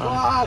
哇！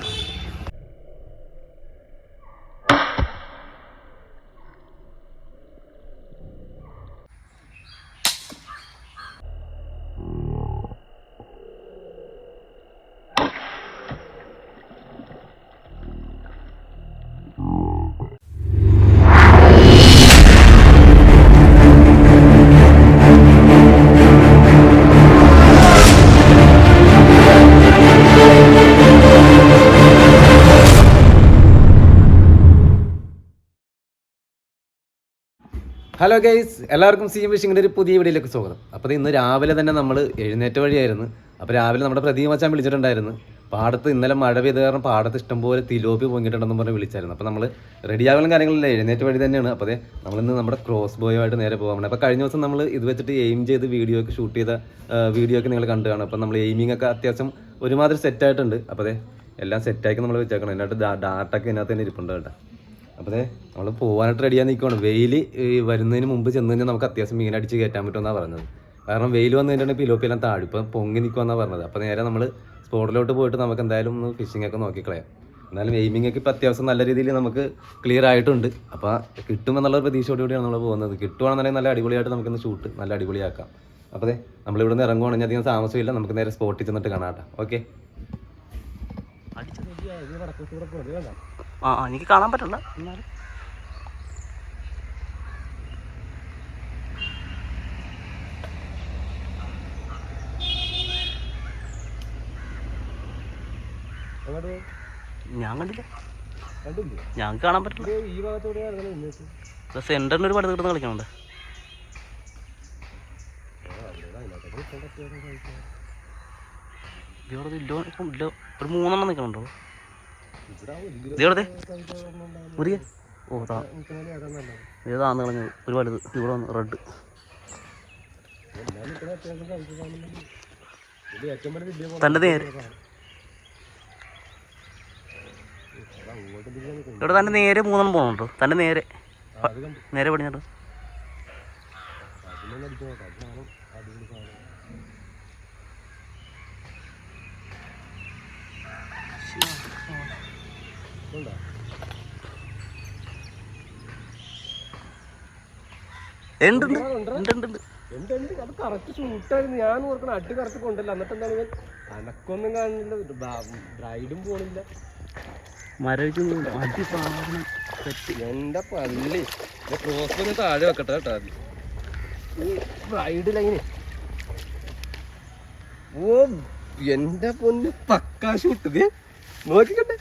hello guys എല്ലാവർക്കും C M വിഷിങ്ങിന്റെ ഒരു പുതിയ വീഡിയോയിലേക്ക് സ്വാഗതം. അപ്പോൾ ഇന്ന് രാവിലെ തന്നെ നമ്മൾ എഴുന്നേറ്റ വഴിയായിരുന്നു. അപ്പോൾ രാവിലെ നമ്മുടെ പ്രദീപ് മച്ചാൻ വിളിച്ചിട്ടുണ്ടായിരുന്നു. പാടത്ത് ഇന്നലെ മഴ പെയ്ത് കാരണം പാടത്ത് ഇഷ്ടംപോലെ തിലോപ്പി പൊങ്ങിയിട്ടുണ്ടെന്ന് പറഞ്ഞ് വിളിച്ചായിരുന്നു. അപ്പോൾ നമ്മൾ റെഡിയാകലും കാര്യങ്ങളില്ല എഴുന്നേറ്റ് വഴി തന്നെയാണ്. അപ്പോൾ നമ്മളിന്ന് നമ്മുടെ ക്രോസ് ബോയുമായിട്ട് നേരെ പോകാൻ അപ്പോൾ കഴിഞ്ഞ ദിവസം നമ്മൾ ഇത് വെച്ചിട്ട് എയിം ചെയ്ത് വീഡിയോ ഒക്കെ ഷൂട്ട് ചെയ്ത വീഡിയോ ഒക്കെ നിങ്ങൾ കണ്ടു കാണും അപ്പോൾ നമ്മൾ എയിമിംഗ് ഒക്കെ അത്യാവശ്യം ഒരുമാതിരി സെറ്റായിട്ടുണ്ട് അപ്പോൾ അതെ എല്ലാം സെറ്റാക്കി നമ്മൾ വെച്ചേക്കണം. അതിനകത്ത് ഡാർട്ടൊക്കെ ഇതിനകത്ത് തന്നെ ഇരിപ്പുണ്ട് കേട്ടോ. അപ്പോൾ നമ്മൾ പോകാനായിട്ട് റെഡിയാ നിൽക്കുകയാണ് വെയിൽ വരുന്നതിന് മുമ്പ് ചെന്ന് കഴിഞ്ഞാൽ നമുക്ക് അത്യാവശ്യം മീൻ അടിച്ച് കയറ്റാൻ പറ്റുമെന്നാണ് പറഞ്ഞത്. കാരണം വെയിൽ വന്നു കഴിഞ്ഞാൽ പിലോപ്പിയെല്ലാം താഴെ. ഇപ്പം പൊങ്ങി നിൽക്കുമെന്നാണ് പറഞ്ഞത്. അപ്പോൾ നേരെ നമ്മൾ സ്പോട്ടിലോട്ട് പോയിട്ട് നമുക്ക് എന്തായാലും ഒന്ന് ഫിഷിംഗ് ഒക്കെ നോക്കിക്കളയാം. എന്നാലും എയിമിംഗ് ഒക്കെ ഇപ്പം അത്യാവശ്യം നല്ല രീതിയിൽ നമുക്ക് ക്ലിയർ ആയിട്ടുണ്ട്. അപ്പോൾ കിട്ടുമെന്നുള്ള പ്രതീക്ഷയോടുകൂടിയാണ് നമ്മൾ പോകുന്നത്. കിട്ടുവാണെന്നുണ്ടെങ്കിൽ നല്ല അടിപൊളിയായിട്ട് നമുക്കൊന്ന് ഷൂട്ട് നല്ല അടിപൊളിയാക്കാം. അപ്പോൾ അതെ നമ്മളിവിടെ നിന്ന് ഇറങ്ങുവാണെങ്കിൽ അധികം താമസമില്ല. നമുക്ക് നേരെ സ്പോട്ടിൽ ചെന്നിട്ട് കാണാം കേട്ടോ. ഓക്കെ ആ ആ, എനിക്ക് കാണാൻ പറ്റില്ല. എന്നാലും. ഞാൻ കണ്ടില്ല. ഞങ്ങൾക്ക് കാണാൻ പറ്റില്ല. സെന്ററിന് ഒരു പടത്ത് കിടന്ന് കളിക്കണുണ്ട്. ഇവിടെ ഇല്ലോ ഇല്ലോ ഒരു മൂന്നെണ്ണം നിൽക്കണുണ്ടോ മുറിയ? ഓ താ. ഇത് താന്ന് കളഞ്ഞത് ഒരു വലുത് ഇവിടെ വന്ന് റെഡ്. തന്റെ നേരെ. ഇവിടെ തന്റെ നേരെ മൂന്നെണ്ണം പോണുണ്ടോ. തന്റെ നേരെ. നേരെ പടിഞ്ഞിട്ട്. ഉണ്ട്? അത് കറക്റ്റ് ഷൂട്ടായിരുന്നു ഞാൻ ഓർക്കണം അടി കറക്റ്റ് കൊണ്ടല്ല. എന്നിട്ട് എന്താണ് ഇവൻ? അനക്കൊന്നും കാണുന്നില്ല. ബ്രൈഡും പോണില്ല. എന്റെ പള്ളി ക്രോസ് ഒന്ന് താഴെ വെക്കട്ടെ കേട്ടോ ഓ എന്റെ പൊന്ന് പക്കാ ഷൂട്ട് ഇത്. നോക്കിക്കട്ടെ.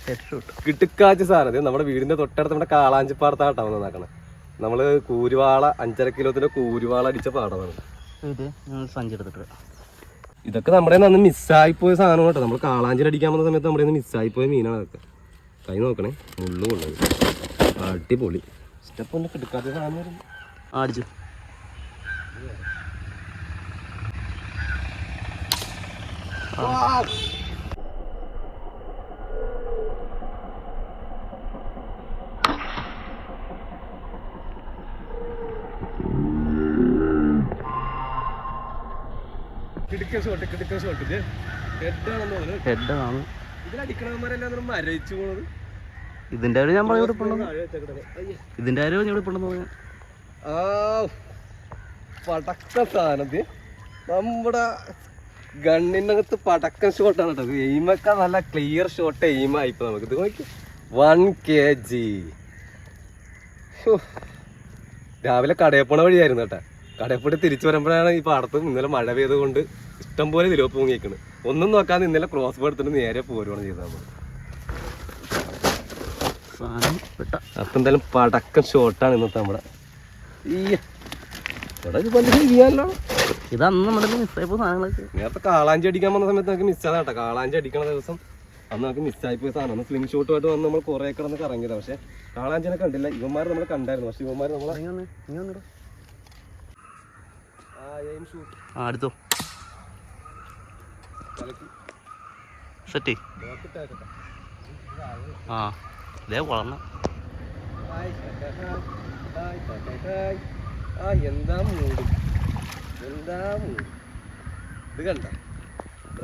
കിട്ടുക്കാച്ച് സാധനം. അത് നമ്മുടെ വീടിന്റെ തൊട്ടടുത്ത് നമ്മുടെ കാളാഞ്ചിപ്പാടത്താട്ടാ വന്ന് നോക്കണം നമ്മൾ കൂരുവാള അഞ്ചര കിലോത്തിന്റെ കൂരുവാള അടിച്ച പാടമാണ്. ഇതൊക്കെ നമ്മുടെ അന്ന് മിസ്സായി പോയ സാധനം കേട്ടോ. നമ്മൾ കാളാഞ്ചിൽ അടിക്കാൻ വന്ന സമയത്ത് നമ്മുടെ മിസ്സായി പോയ മീനാണ് അതൊക്കെ. കൈ നോക്കണേ. മുള്ളു കൊള്ളത് അടിപൊളി. ഇഷ്ടപ്പൊന്നും കിടക്കാത്ത സാധനം അടിച്ചു. ഷോട്ട് കിടുക്കൻ ഷോട്ട് ഇത് ഹെഡാണെന്ന് തോന്നുന്നു ഹെഡാണ് ഇതിലടിക്കണവന്മാരെല്ലാം മരവിച്ചു പോണത്. ഇതിന്റെ കാര്യം ഞാൻ പറഞ്ഞു. ഇതിന്റെ കാര്യം ഞാൻ ആ പടക്ക സാധനത്ത് നമ്മുടെ ഗണ്ണിനകത്ത് പടക്കം ഷോട്ടാണ് കേട്ടോ എയിമൊക്കെ നല്ല ക്ലിയർ ഷോട്ട് എയിമായി ഇപ്പൊ നമുക്ക്. ഇത് നോക്കി. വൺ കെ ജി രാവിലെ കടയപ്പണ വഴിയായിരുന്നു കേട്ടാ. കടയപ്പണി തിരിച്ചു വരുമ്പോഴാണ് ഈ പാടത്ത് ഇന്നലെ മഴ പെയ്തുകൊണ്ട് ഇഷ്ടം പോലെ നിലോപ്പ് മുങ്ങിയിരിക്കുന്നത് ഒന്നും നോക്കാതെ ഇന്നലെ ക്രോസ് എടുത്തിട്ട് നേരെ പോരുവാണ് ചെയ്തത് നമ്മൾ അപ്പൊ എന്തായാലും പടക്കം ഷോട്ടാണ് ഇന്നത്തെ നമ്മുടെ. സാധനങ്ങളൊക്കെ. നേരത്തെ കാളാഞ്ചി അടിക്കാൻ വന്ന സമയത്ത് നമുക്ക് മിസ്സാണ് കേട്ടോ കാളാഞ്ചി അടിക്കണ ദിവസം അന്ന് നമുക്ക് മിസ്സായി പോയ സാധനം. സ്ലിം ഷോട്ടുമായിട്ട് വന്ന് നമ്മൾ കുറെ കിടന്ന് കറങ്ങിയത്. പക്ഷെ കാളാഞ്ചിനെ കണ്ടില്ല. ഇവന്മാർ നമ്മൾ കണ്ടായിരുന്നു. പക്ഷെ ഇവന്മാർ നമ്മൾ നീ വന്നേ, നീ വന്നെടാ. ആ ആ എടുത്തോ സെറ്റ് ആ ഇതേ വളർന്ന. എന്താ മൂട് എന്താ മൂട് ഇത് കണ്ട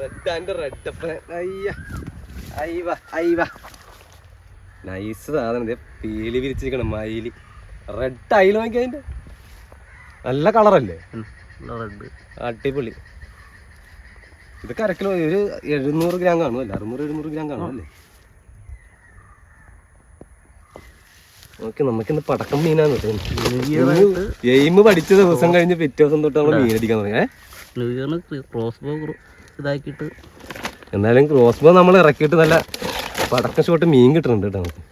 റെഡ് ആൻഡ് റെഡ് അയ്യ അയ്യ അയ്യവ നൈസ് സാധനം ഇതേ പീലി വിരിച്ചിരിക്കണം മയിൽ. റെഡ് അയിൽ നോക്കി അതിന്റെ നല്ല കളറല്ലേ റെഡ് അടിപൊളി. ഇത് കരക്കിലോ ഒരു എഴുന്നൂറ് ഗ്രാം കാണും അല്ലേ? അറുന്നൂറ് എഴുന്നൂറ് ഗ്രാം കാണും അല്ലേ? ഓക്കെ നമുക്കിന്ന് പടക്കം മീനാന്ന് എയിം പഠിച്ച ദിവസം കഴിഞ്ഞ് പിറ്റേ ദിവസം തൊട്ട് നമ്മൾ മീനടിക്കാൻ അടിക്കാൻ തുടങ്ങി. ഏ? ന്യൂ ഇയറിന് ക്രോസ് ബോ ഇതാക്കിയിട്ട് എന്നാലും ക്രോസ് ബോ നമ്മൾ ഇറക്കിയിട്ട് നല്ല പടക്കം ഷോട്ട് മീൻ കിട്ടുന്നുണ്ട് കേട്ടോ നമുക്ക്.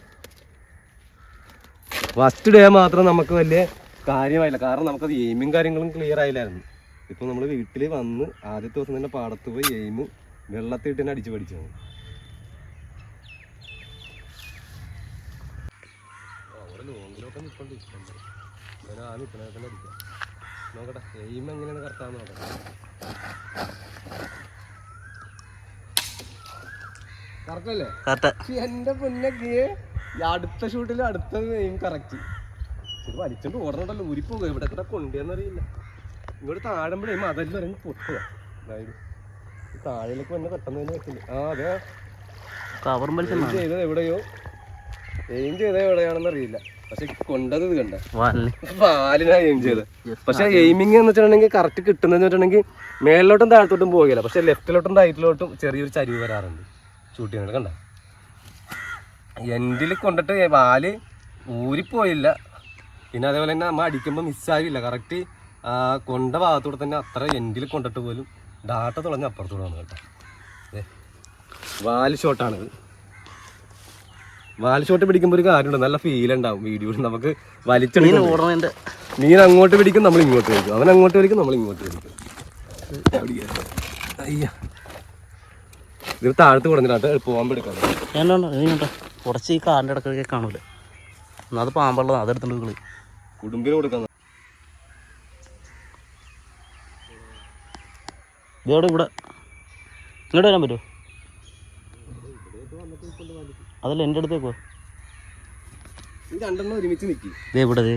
ഫസ്റ്റ് ഡേ മാത്രം നമുക്ക് വലിയ കാര്യമായില്ല. കാരണം നമുക്കത് എയിമും കാര്യങ്ങളും ക്ലിയർ ആയില്ലായിരുന്നു. ഇപ്പൊ നമ്മൾ വീട്ടിൽ വന്ന് ആദ്യത്തെ ദിവസം തന്നെ പാടത്ത് പോയി എയിം വെള്ളത്തിൽ ഇട്ട് തന്നെ അടിച്ച് പഠിച്ചു നോക്കട്ടെ എയിം എങ്ങനെയാണ് കറക്റ്റാന്ന് നോക്കട്ടെ കറക്റ്റല്ലേ കറക്റ്റ് എന്റെ പൊന്നൊക്കെ അടുത്ത ഷൂട്ടിൽ അടുത്ത എയിം കറക്റ്റ് ഇത് വലിച്ചോണ്ട് ഓടണല്ലോ ഉരിപ്പോ എവിടെ കൂടെ കൊണ്ടുവന്നറിയില്ല ഇങ്ങോട്ട് താഴുമ്പോഴേ അതെല്ലാം ഇറങ്ങി പൊട്ടുക. അതായത് ഈ താഴേലേക്ക് വന്ന് പെട്ടെന്ന് തന്നെ പറ്റില്ല ആ അതെ. കവർ ചെയ്തത് എവിടെയോ? എയിം ചെയ്തത് എവിടെയാണെന്ന് അറിയില്ല. പക്ഷെ കൊണ്ടത് ഇത് കണ്ട. വാലിനാ. എയിം ചെയ്തത്. പക്ഷെ എയിമിങ് എന്ന് വെച്ചിട്ടുണ്ടെങ്കിൽ കറക്റ്റ് കിട്ടുന്നതെന്ന് വെച്ചിട്ടുണ്ടെങ്കിൽ മേളിലോട്ടും താഴത്തോട്ടും പോകില്ല പക്ഷെ ലെഫ്റ്റിലോട്ടും റൈറ്റിലോട്ടും ചെറിയൊരു ചരിവ് വരാറുണ്ട്. ഷൂട്ട് ചെയ്യുന്നത് കണ്ട? എൻഡിൽ കൊണ്ടിട്ട് വാൽ ഊരിപ്പോയില്ല. പിന്നെ അതേപോലെ തന്നെ നമ്മൾ അടിക്കുമ്പോൾ മിസ്സാകില്ല കറക്റ്റ് കൊണ്ട ഭാഗത്തൂടെ തന്നെ അത്ര എൻഡിൽ കൊണ്ടിട്ട് പോലും ഡാട്ട തുളഞ്ഞ് അപ്പുറത്തൂടെ വന്നു കേട്ടോ. വാൽ ഷോട്ടാണിത് വാൽ ഷോട്ട് പിടിക്കുമ്പോൾ ഒരു കാര്യമുണ്ട് നല്ല ഫീൽ ഉണ്ടാവും വീഡിയോ നമുക്ക് വലിച്ചെടുക്കും മീൻ അങ്ങോട്ട് പിടിക്കും നമ്മൾ ഇങ്ങോട്ട് പിടിക്കും. അവൻ അങ്ങോട്ട് പിടിക്കും നമ്മൾ ഇങ്ങോട്ട് പിടിക്കും. അയ്യ. ഇത് താഴത്ത് കൊടുത്തിട്ട് പോകാൻ എടുക്കാം. വേണ്ട വേണ്ട കുറച്ച് ഈ കാലിന്റെ ഇടക്കൊക്കെ കാണൂലേ? എന്നാൽ അത് പാമ്പുള്ളത് അതെടുത്തുണ്ട് കളി. കുടുംബിന് കൊടുക്കാം. ഇതോടെ ഇവിടെ. ഇങ്ങോട്ട് വരാൻ പറ്റുമോ? അതല്ല എന്റെ അടുത്തേക്ക് ഈ രണ്ടെണ്ണം ഒരുമിച്ച് നിൽക്കി ഇതേ ഇവിടെ ദേ.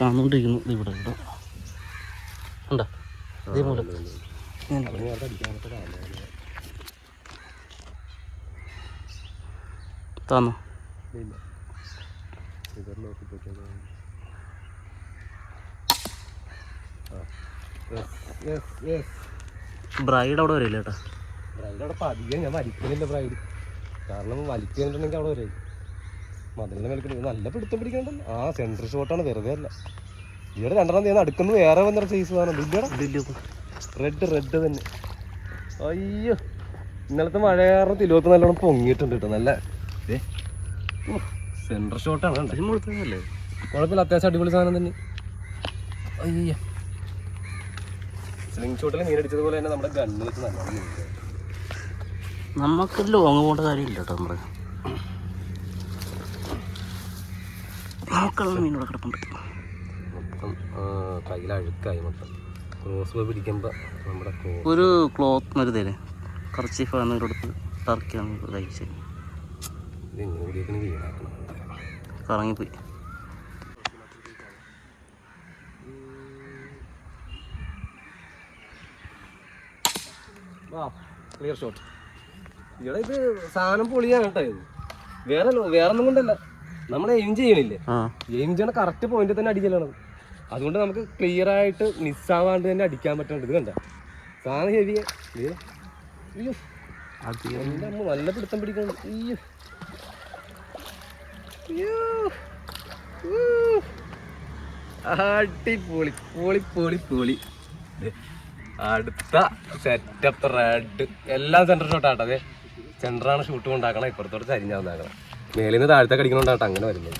താന്നുകൊണ്ടിരിക്കുന്നു ഇത് ഇവിടെ ഇവിടെ. ഉണ്ടോ ഇതേപോലെ താന്നോ? ബ്രൈഡ് അവിടെ വരില്ല കേട്ടോ ബ്രൈഡ് അവിടെ പതിയെ ഞാൻ വലിക്കുന്നില്ല ബ്രൈഡ്. കാരണം വലിക്കുന്നുണ്ടെങ്കിൽ അവിടെ വരെ. മതിലിന്റെ മേൽക്കിട്ട് നല്ല പിടുത്തം പിടിക്കുന്നുണ്ട് ആ സെൻട്രൽ ഷോട്ടാണ് വെറുതെ അല്ല. ഇവിടെ രണ്ടെണ്ണം ചെയ്യുന്ന അടുക്കുന്നത് വേറെ വന്നിട്ട് സൈസ് സാധനം ഇല്ലടാ. റെഡ് റെഡ് തന്നെ. അയ്യോ. ഇന്നലത്തെ മഴ കാരണം തിലോത്ത് നല്ലോണം പൊങ്ങിയിട്ടുണ്ട് കേട്ടോ. നല്ല സെൻട്രൽ ഷോട്ടാണ് കുഴപ്പമില്ല. അത്യാവശ്യം അടിപൊളി സാധനം തന്നെ. അയ്യ സ്ലിംഗ് ഷോട്ടിൽ മീനടിച്ചതുപോലെ തന്നെ നമ്മുടെ ഗണ്ണ് വെച്ച് നല്ലോണം മീൻ. നമുക്ക് ലോങ് പോകേണ്ട കാര്യമില്ല കേട്ടോ നമ്മുടെ നമുക്കുള്ള ഇവിടെ കിടപ്പുണ്ട്. മൊത്തം കയ്യിൽ അഴുക്കായി മൊത്തം. ക്രോസ് പിടിക്കുമ്പോൾ നമ്മുടെ ഒരു ക്ലോത്ത് മരുതേ കർച്ചീഫ് ആണെന്ന് എടുത്ത് ടർക്കിയാണ് കഴിച്ചത് ഇത് ഇങ്ങനെ കൂടിയൊക്കെ വീണാക്കണം. കറങ്ങിപ്പോയി. ക്ലിയർ ഷോട്ട് ഇവിടെ ഇത് സാധനം പൊളിയാണ് കേട്ടോ ഇത്. വേറെ വേറെ ഒന്നും കൊണ്ടല്ല. നമ്മൾ എയിം ചെയ്യണില്ലേ? എയിം ചെയ്യണ കറക്റ്റ് പോയിന്റ് തന്നെ അടിക്കലാണ്. അതുകൊണ്ട് നമുക്ക് ക്ലിയർ ആയിട്ട് മിസ്സാവാണ്ട് തന്നെ അടിക്കാൻ പറ്റുന്നുണ്ട് ഇത് കണ്ട? സാധനം ഹെവിയെ അയ്യോ. നല്ല പിടുത്തം പിടിക്കണം അയ്യോ. അടിപൊളി. പൊളി പൊളി പൊളി. അടുത്ത സെറ്റപ്പ് റെഡ് എല്ലാം സെന്റർ ഷോട്ടാട്ടോ അതെ സെന്ററാണ് ഷൂട്ട് കൊണ്ടാക്കണം. ഇപ്പുറത്തോട്ട് ചരിഞ്ഞാന്നാക്കണം മേലിൽ നിന്ന് താഴത്തെ കടിക്കണോണ്ടാട്ടെ അങ്ങനെ വരുന്നത്.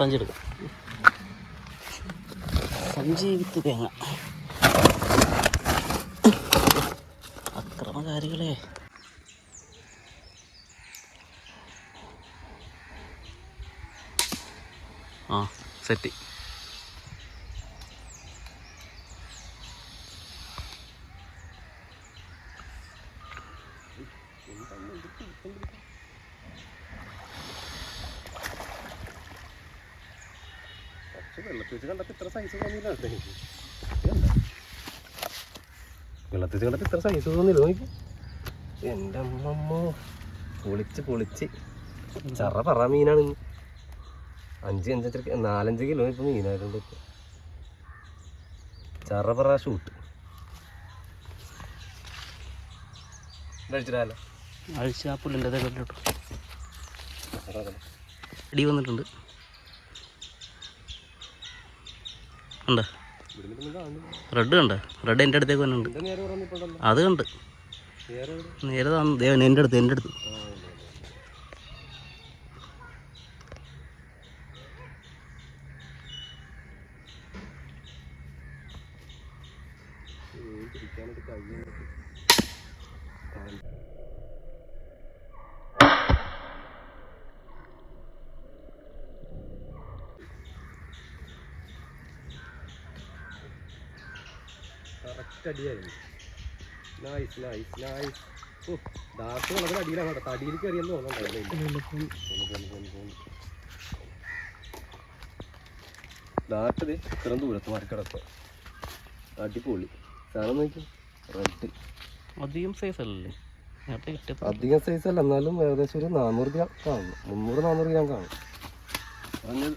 സഞ്ചി എടുക്കാം. സഞ്ചി വിത്ത് തേങ്ങ. അക്രമകാരികളെ. ആ സെറ്റ് വെള്ളത്തിൽ വെച്ച് കണ്ടപ്പോൾ ഇത്ര സൈസ് തോന്നിയില്ല കേട്ടോ എനിക്ക്. വെള്ളത്തിൽ ഇത്ര സൈസ് തോന്നില്ല നോക്കി എന്റെ അമ്മമ്മ. പൊളിച്ച് പൊളിച്ച്. ചറ പറ മീനാണ് അഞ്ച് അഞ്ചര നാലഞ്ച് കിലോ ഇപ്പം മീനായിട്ടുണ്ട് ചറ പറ ഷൂട്ട് കഴിച്ചിട്ടാലോ അഴിച്ച് ആ പുല്ലിന്റെ അതേ കേട്ടോ ഇടി വന്നിട്ടുണ്ട്. ഉണ്ട്? റെഡ് കണ്ട. റെഡ് എന്റെ അടുത്തേക്ക് തന്നെ ഉണ്ട് അത് കണ്ട്. നേരെ എന്റെ അടുത്ത് എന്റെ അടുത്ത് ആ, ഉണ്ട്, ഉണ്ട്. ഉം, പിടിക്കാനായിട്ട് കഴിയുന്നില്ല. കറക്റ്റ് അടിയായിരുന്നു. Nice nice nice oh Das വളരെ അടിയിലാണ് കേട്ടോ. തടിയിൽ കയറിയെന്ന് തോന്നുന്നുണ്ടായിരുന്നു ഡാർട്ട് ഇത്രയും ദൂരത്ത് മാറി കിടക്കുക അടിപൊളി. സാധനം നോക്കി റെഡ് അധികം സൈസ് അല്ലല്ലേ? അധികം സൈസ് അല്ല എന്നാലും ഏകദേശം ഒരു നാനൂറ് ഗ്രാം കാണും. മുന്നൂറ് നാനൂറ് ഗ്രാം കാണും പറഞ്ഞത്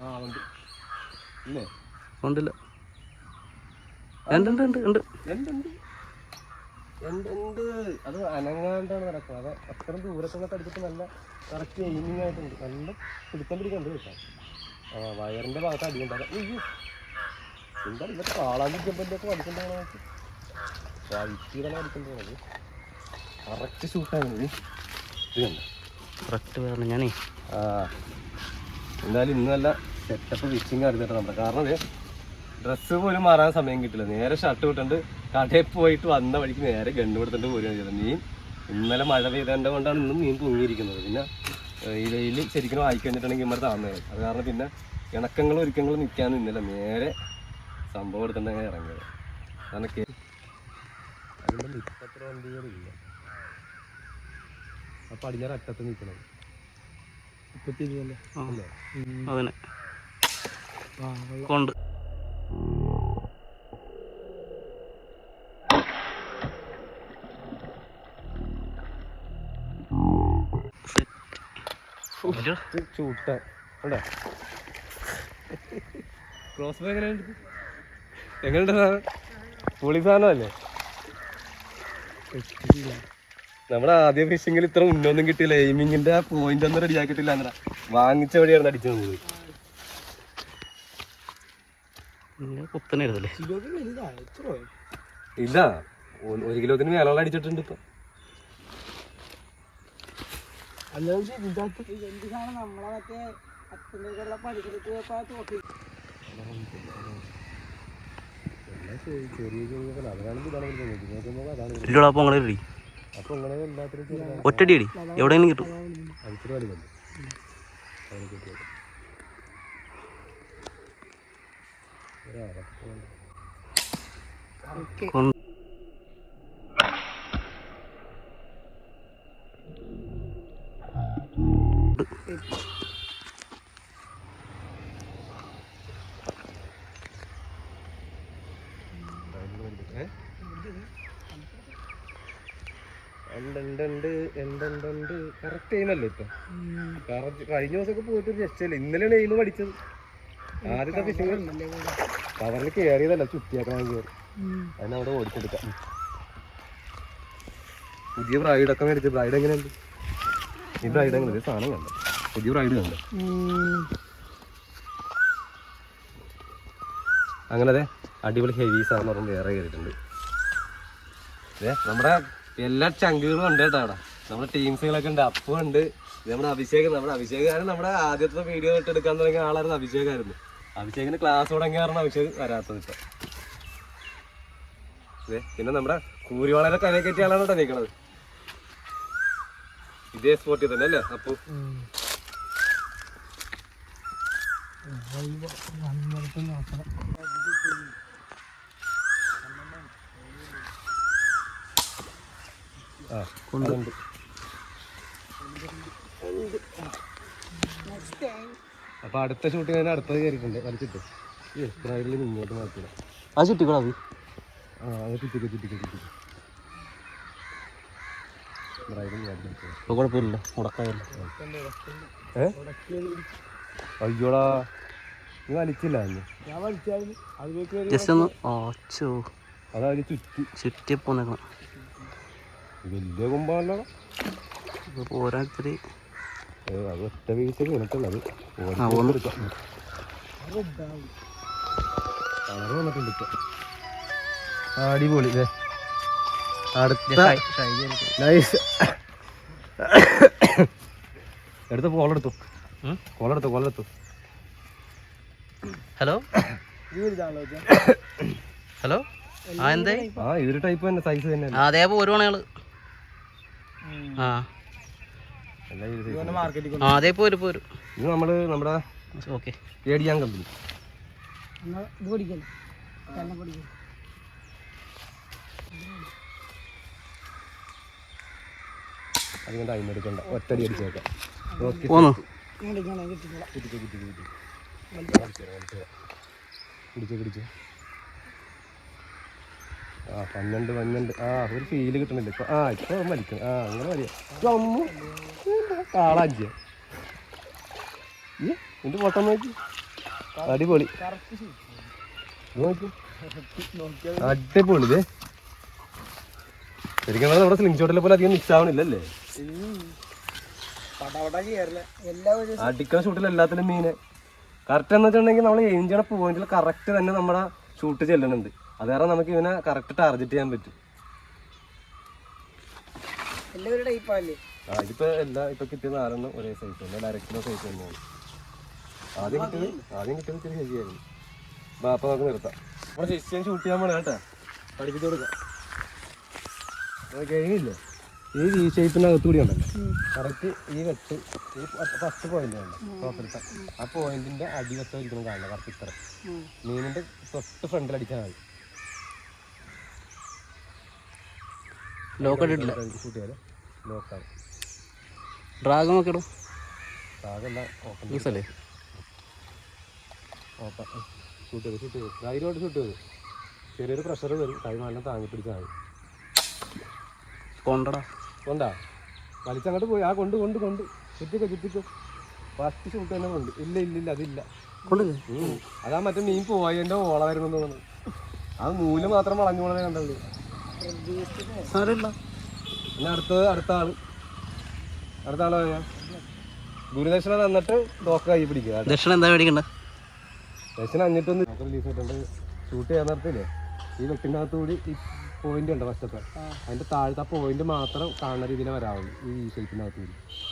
ആ ഉണ്ട് ഇല്ലേ ഉണ്ടല്ല ഉണ്ട് ഉണ്ട് ഉണ്ട് ഉണ്ട് എന്തുണ്ട് എന്തുണ്ട് അത് അനങ്ങാണ്ടാണ് നടക്കുന്നത്. അത് അത്ര അടിച്ചിട്ട് നല്ല കറക്റ്റ് എയിമിങ് ആയിട്ടുണ്ട്. നല്ല പിടുത്തം പിടിക്കണ്ട് കേട്ടോ. ആ ഭാഗത്ത് അടിയുണ്ടാകാം അടിക്കേണ്ടത് കറക്റ്റ് ഷൂട്ടാണ് ഇത്? ഇത് കണ്ടോ? കറക്റ്റ് വേണം ഞാനേ. ആ. എന്തായാലും ഇന്ന് നല്ല സെറ്റപ്പ് വിച്ചിങ് അറിഞ്ഞിട്ട് നമ്മുടെ. കാരണം ഡ്രസ്സ് പോലും മാറാൻ സമയം കിട്ടില്ല. നേരെ ഷർട്ട് വിട്ടുണ്ട് കടയിൽ പോയിട്ട് വന്ന വഴിക്ക് നേരെ ഗണ്ണ് കൊടുത്തിട്ട് പോരുകയാണ് ചെയ്തത്. മീൻ ഇന്നലെ മഴ പെയ്തേണ്ട കൊണ്ടാണ് ഇന്നും മീൻ പൊങ്ങിയിരിക്കുന്നത് പിന്നെ ഈ വെയിൽ ശരിക്കും വായിക്കു കഴിഞ്ഞിട്ടുണ്ടെങ്കിൽ ഇമ്മടെ താന്നത് അത് കാരണം പിന്നെ ഇണക്കങ്ങളും ഒരുക്കങ്ങളും നിൽക്കാനും ഇന്നലെ നേരെ സംഭവം എടുത്തിട്ടുണ്ടെങ്കിൽ ഇറങ്ങിയത്. കാരണം അതുകൊണ്ട് ഇപ്പത്ര വണ്ടികളില്ല ആ പടിഞ്ഞാറ് അറ്റത്ത് നിൽക്കണം. കൊണ്ട്. ചൂട്ട ക്രോസ് എങ്ങനെയുണ്ട് സാധനം? പൊളി സാധനമല്ലേ നമ്മുടെ ആദ്യ ഫിഷിങ്ങിൽ ഇത്ര ഉണ്ടൊന്നും കിട്ടിയില്ല. എയിമിങ്ങിന്റെ ആ പോയിന്റ് ഒന്നും റെഡി ആക്കിട്ടില്ല എന്നാ വാങ്ങിച്ച വഴിയാണ് അടിച്ചു തന്നത് ഇല്ല. ഒരു കിലോത്തിന് മേലോളം അടിച്ചിട്ടുണ്ട് ഇപ്പൊ. ഇല്ലടാ അപ്പോൾ അങ്ങനെ ഇങ്ങനെ എല്ലാത്തിനും ചെറുതാണ്. ഒറ്റടി അടി എവിടെയെങ്കിലും കിട്ടും. അഞ്ചിന് കഴിഞ്ഞ ദിവസമൊക്കെ പോയിട്ട് രക്ഷയില്ല ഇന്നലെയാണ് എയിം പഠിച്ചത് ആദ്യത്തെ ഫിഷിങ് കവറിൽ കയറിയതല്ല ചുറ്റിയാക്കാൻ കയറി അതിനവിടെ ഓടിച്ചെടുക്കാം പുതിയ ബ്രൈഡൊക്കെ മേടിച്ചു ബ്രൈഡ് എങ്ങനെയുണ്ട്? ഈ ബ്രൈഡ് എങ്ങനെ സാധനം കണ്ടോ? പുതിയ റൈഡ് കണ്ടോ അങ്ങനെ അതെ അടിപൊളി ഹെവി സാധനം പറഞ്ഞ് വേറെ കയറിയിട്ടുണ്ട്. ഏ നമ്മുടെ എല്ലാ ചങ്കുകളും ഉണ്ട് കേട്ടോ അവിടെ. നമ്മുടെ ടീംസുകളൊക്കെ ഉണ്ട്. അപ്പം ഉണ്ട്. നമ്മുടെ അഭിഷേക് നമ്മുടെ അഭിഷേകാരൻ നമ്മുടെ ആദ്യത്തെ വീഡിയോ ഇട്ട് എടുക്കാൻ തുടങ്ങിയ ആളായിരുന്നു അഭിഷേകായിരുന്നു അഭിഷേകിന് ക്ലാസ് തുടങ്ങിയ കാരണം അഭിഷേക് വരാത്തത് ഇപ്പം. ദേ, പിന്നെ നമ്മുടെ കൂരിവാളരെ കരയെ കയറ്റിയ ആളാണ് കേട്ടോ നിൽക്കണത് ഇതേ സ്പോട്ടിൽ തന്നെ അല്ലേ? അപ്പു. ആ അപ്പൊ അടുത്ത ഷൂട്ടിങ് ഞാൻ അടുത്തത് കയറിയിട്ടുണ്ട്. വലിച്ചിട്ട് ഈ മുന്നോട്ട് മാറ്റില്ല അത് ചുറ്റിക്കോ അത്? ആ അത് ചുറ്റിക്കോ ചുറ്റിക്കോ ചുറ്റിക്കോ. കുഴപ്പമില്ല മുടക്കായല്ലോ. ഏ? അയ്യോടാ. നീ വലിച്ചില്ല ജസ്റ്റ് ഒന്ന് ഓച്ചോ ചുറ്റി. വലിയ കൊമ്പാണല്ലോ അത് ഒറ്റ വീഴ്ച വീണിട്ടുള്ളത്. അടിപൊളി. അടുത്ത എടുത്ത് കോളെടുത്തു? കോളെടുത്തു കോളെടുത്തു ഹലോ ഹലോ ആ എന്തേ? ആ ടൈപ്പ് തന്നെ സൈസ് തന്നെ ആ അതേപോലെ ഒരു മണികൾ ആ. ആ അതേ പോരും പോരും ഇത് നമ്മൾ നമ്മുടെ ഓക്കെ ഏടിയാൻ കമ്പനി. അതുകൊണ്ട് അതിനെടുക്കണ്ട ഒറ്റടി അടിച്ചേക്കാം ഓക്കെ പിടിച്ചു പിടിച്ചു ആ പന്ത്രണ്ട് പന്ത്രണ്ട്. ആ ഒരു ഫീൽ കിട്ടണില്ല. ഇപ്പൊ ആ ഇപ്പൊ വലിക്കണം ആ അങ്ങനെ വലിയ അമ്മു കാളാഞ്ചിയ പൊട്ടം നോക്കി. അടിപൊളി. അടിപൊളി ഇതേ ശരിക്കും നമ്മുടെ സ്ലിംഗ് ഷോട്ടിലെ പോലെ അധികം മിക്സ് ആവണില്ലല്ലേ? അടിക്കുന്ന ഷൂട്ടിൽ എല്ലാത്തിലും മീന്. കറക്റ്റ് എന്ന് വെച്ചിട്ടുണ്ടെങ്കിൽ നമ്മൾ എയിം ചെയ്യണ പോയിന്റിൽ കറക്റ്റ് തന്നെ നമ്മുടെ ഷൂട്ട് ചെല്ലുന്നുണ്ട്. അത് കാരണം നമുക്ക് ഇവനെ കറക്റ്റ് ടാർഗറ്റ് ചെയ്യാൻ പറ്റും. ആ ഇതിപ്പോ എല്ലാ ഇപ്പൊ കിട്ടിയ നാലെണ്ണം ഒരേ സൈസ് തന്നെ ഡയറക്റ്റിലോ സൈസ് തന്നെയാണ്. ആദ്യം കിട്ടിയത് ആദ്യം കിട്ടിയത് ഇത്തിരി ശരിയായിരുന്നു ബാപ്പ നമുക്ക് നിർത്താം. നമ്മുടെ ശിഷ്യം ഷൂട്ട് ചെയ്യാൻ പോണ കേട്ടാ. പഠിപ്പിച്ചു കൊടുക്കാം. കഴിയില്ലേ? ഈ വി ഷേപ്പിനകത്ത് കൂടി ഉണ്ടല്ലോ. കറക്റ്റ് ഈ വെട്ട് ഈ ഫസ്റ്റ് പോയിന്റ് ഉണ്ട് ടോപ്പിലത്തെ ആ പോയിന്റിന്റെ അടിവശം ഇരിക്കണം കാണണം കറക്റ്റ് ഇത്ര. മീനിന്റെ തൊട്ട് ഫ്രണ്ടിൽ അടിച്ചാൽ മതി. ലോക്ക് ഇട്ടിട്ടില്ല. ലോക്കാണ് ഡ്രാഗൺ ഓപ്പൺ ഓപ്പൺ ഷൂട്ട് ചെയ്ത് ഷൂട്ട് ചെയ്ത്. ധൈര്യമായിട്ട് ഷൂട്ട് ചെയ്ത്. ചെറിയൊരു പ്രഷർ വരും കൈ നല്ല താങ്ങി പിടിച്ചാൽ മതി. കൊണ്ടടാ. കൊണ്ടാ? വലിച്ചങ്ങോട്ട് പോയി. ആ കൊണ്ട് കൊണ്ട് കൊണ്ട്. ചുറ്റിക്കോ ചുറ്റിക്കോ. ഫസ്റ്റ് ഷൂട്ട് തന്നെ കൊണ്ട്. ഇല്ല ഇല്ല ഇല്ല അതില്ല. കൊണ്ടില്ലേ. അതാ മറ്റേ മീൻ പോയതിന്റെ ഓള വരുന്നു തോന്നുന്നു. ആ നൂൽ മാത്രം വളഞ്ഞു പോണേ കണ്ടുള്ളൂ പിന്നെ അടുത്തത് അടുത്ത ആൾ. അടുത്ത ആൾ ഞാൻ ഗുരുദക്ഷിണ തന്നിട്ട് ടോക്ക് കൈ പിടിക്കുക ദക്ഷിണ എന്താ മേടിക്കണ്ട? ദക്ഷിണ അഞ്ഞിട്ടൊന്ന് റിലീസ് ആയിട്ടുണ്ട് ഷൂട്ട് ചെയ്യാൻ നിർത്തില്ലേ ഈ വെട്ടിന്റെ അകത്ത് കൂടി ഈ പോയിന്റ് ഉണ്ട് ഫസ്റ്റത്തെ അതിന്റെ താഴത്തെ ആ പോയിന്റ് മാത്രം കാണുന്ന രീതിയിൽ വരാവുള്ളൂ ഈ ഷേപ്പിനകത്ത്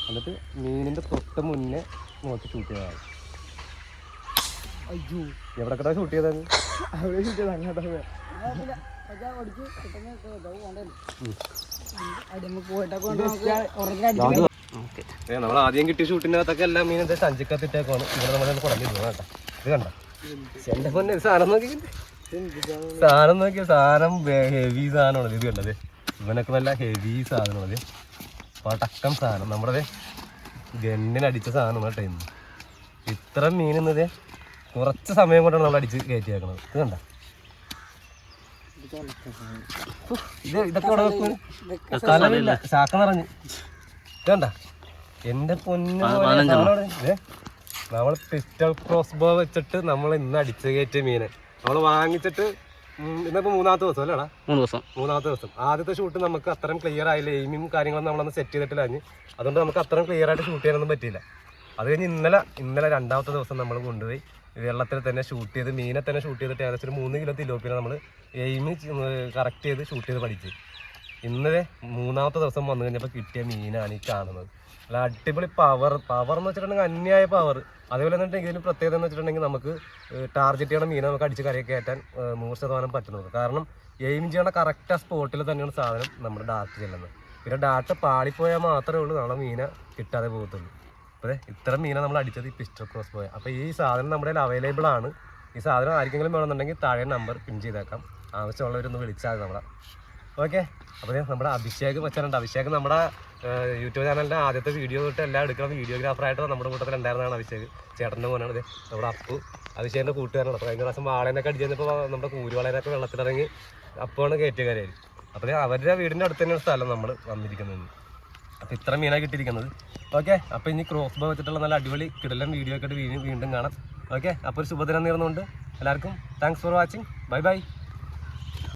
എന്നിട്ട് മീനിന്റെ തൊട്ട് മുന്നേ നോക്കി ഷൂട്ട് ചെയ്യാവും എവിടെ കിട്ടാ ഷൂട്ട് ചെയ്തത്? ഓക്കെ. ഏ നമ്മൾ ആദ്യം കിട്ടിയ ഷൂട്ടിന്റെ അകത്തൊക്കെ എല്ലാ മീൻ എന്താ സഞ്ചിക്കത്തിട്ടേക്കാണ് ഇവിടെ നമ്മൾ കുടഞ്ഞിരുന്നു കേട്ടോ. ഇത് കണ്ട? എന്റെ പൊന്നെ സാധനം നോക്കി സാധനം നോക്കിയ സാധനം ഹെവി സാധനമാണ് ഇത് കണ്ടത് ഇവനൊക്കെ നല്ല ഹെവി സാധനമാണ് പടക്കം സാധനം. നമ്മുടെ ഗണ്ണിനടിച്ച സാധനം കേട്ടോ ഇന്ന്. ഇത്ര മീൻ ഇന്നത് കുറച്ച് സമയം കൊണ്ടാണ് നമ്മൾ അടിച്ച് കയറ്റിയാക്കണത്. ഇത് കണ്ട? ഇത് ഇതൊക്കെ ഇവിടെ വെക്കും സ്ഥലമില്ല. ശാഖ നിറഞ്ഞ്. ഇതണ്ട എന്റെ പൊന്നു നമ്മൾ പിസ്റ്റൾ ക്രോസ് ബോ വെച്ചിട്ട് നമ്മൾ ഇന്ന് അടിച്ചു കയറ്റിയ മീന്. നമ്മൾ വാങ്ങിച്ചിട്ട് ഇന്നിപ്പോ മൂന്നാമത്തെ ദിവസം അല്ലേടാ മൂന്ന് ദിവസം. മൂന്നാമത്തെ ദിവസം. ആദ്യത്തെ ഷൂട്ട് നമുക്ക് അത്രയും ക്ലിയർ ആയില്ല? എയിമും കാര്യങ്ങളും നമ്മളൊന്ന് സെറ്റ് ചെയ്തിട്ടില്ല അഞ്ഞ് അതുകൊണ്ട് നമുക്ക് അത്രയും ക്ലിയർ ആയിട്ട് ഷൂട്ട് ചെയ്യാനൊന്നും പറ്റിയില്ല. അത് കഴിഞ്ഞ് ഇന്നലെ ഇന്നലെ രണ്ടാമത്തെ ദിവസം നമ്മൾ കൊണ്ടുപോയി. വെള്ളത്തിൽ തന്നെ ഷൂട്ട് ചെയ്ത് മീനെ തന്നെ ഷൂട്ട് ചെയ്തിട്ട് ഏകദേശം ഒരു മൂന്ന് കിലോ തിലോപ്പിനെ നമ്മൾ എയിം കറക്റ്റ് ചെയ്ത് ഷൂട്ട് ചെയ്ത് പഠിച്ച്. ഇന്നലെ മൂന്നാമത്തെ ദിവസം വന്നു കഴിഞ്ഞപ്പോൾ കിട്ടിയ മീനാണ് ഈ കാണുന്നത്. അല്ല അടിപൊളി പവർ പവർ എന്ന് വെച്ചിട്ടുണ്ടെങ്കിൽ അന്യായ പവർ അതേപോലെ തന്നെ ഇതിന് പ്രത്യേകത എന്ന് വെച്ചിട്ടുണ്ടെങ്കിൽ നമുക്ക് ടാർഗറ്റ് ചെയ്യണ മീനെ നമുക്ക് അടിച്ച് കരയൊക്കെ കയറ്റാൻ ഏഹ്, നൂറ് ശതമാനം പറ്റുന്നത് കാരണം എയിം ചെയ്യണ കറക്റ്റ് ആ സ്പോട്ടിൽ തന്നെയാണ് സാധനം നമ്മുടെ ഡാറ്റ് ചെല്ലുന്നത്. പിന്നെ ഡാർട്ട് പാളിപ്പോയാൽ മാത്രമേ ഉള്ളൂ നമ്മളെ മീനെ കിട്ടാതെ പോകത്തുള്ളൂ. അപ്പോൾ ഇത്ര മീനെ നമ്മൾ അടിച്ചത് ഈ പിസ്റ്റർ ക്രോസ് പോയ അപ്പോൾ ഈ സാധനം നമ്മുടെ കയ്യിൽ അവൈലബിൾ ആണ്. ഈ സാധനം ആർക്കെങ്കിലും വേണമെന്നുണ്ടെങ്കിൽ താഴെ നമ്പർ പിൻ ചെയ്തേക്കാം. ആവശ്യമുള്ളവരൊന്ന് വിളിച്ചാൽ നമ്മളെ. ഓക്കെ. അപ്പോൾ നമ്മുടെ അഭിഷേക് മച്ചാനുണ്ട് അഭിഷേക് നമ്മുടെ യൂട്യൂബ് ചാനലിന്റെ ആദ്യത്തെ വീഡിയോ തൊട്ട് എല്ലാം എടുക്കുന്ന വീഡിയോഗ്രാഫറായിട്ട് നമ്മുടെ കൂട്ടത്തിൽ ഉണ്ടായിരുന്നതാണ് അഭിഷേക്. ചേട്ടന്റെ മോനാണ് ഇത് നമ്മുടെ അപ്പു. അഭിഷേകിന്റെ കൂട്ടുകാരാണ് അപ്പോൾ കഴിഞ്ഞ പ്രാവശ്യം വാളേനൊക്കെ അടിച്ച് കഴിഞ്ഞപ്പോൾ നമ്മുടെ കൂരുവാളേനൊക്കെ വെള്ളത്തിലിറങ്ങി അപ്പുവാണ് കയറ്റുകാരായി അപ്പോൾ അവരുടെ വീടിന്റെ അടുത്ത് തന്നെയാണ് സ്ഥലം നമ്മൾ വന്നിരിക്കുന്നത്. അപ്പോൾ ഇത്ര മീനാണ് കിട്ടിയിരിക്കുന്നത്. ഓക്കെ. അപ്പോൾ ഇനി ക്രോസ് ബോ വെച്ചിട്ടുള്ള നല്ല അടിപൊളി കിടലൻ വീഡിയോ ഒക്കെ വീണ്ടും വീണ്ടും കാണാം. ഓക്കെ. അപ്പോൾ ഒരു ശുഭദിനം നേർന്നുകൊണ്ട് എല്ലാവർക്കും thanks for watching bye bye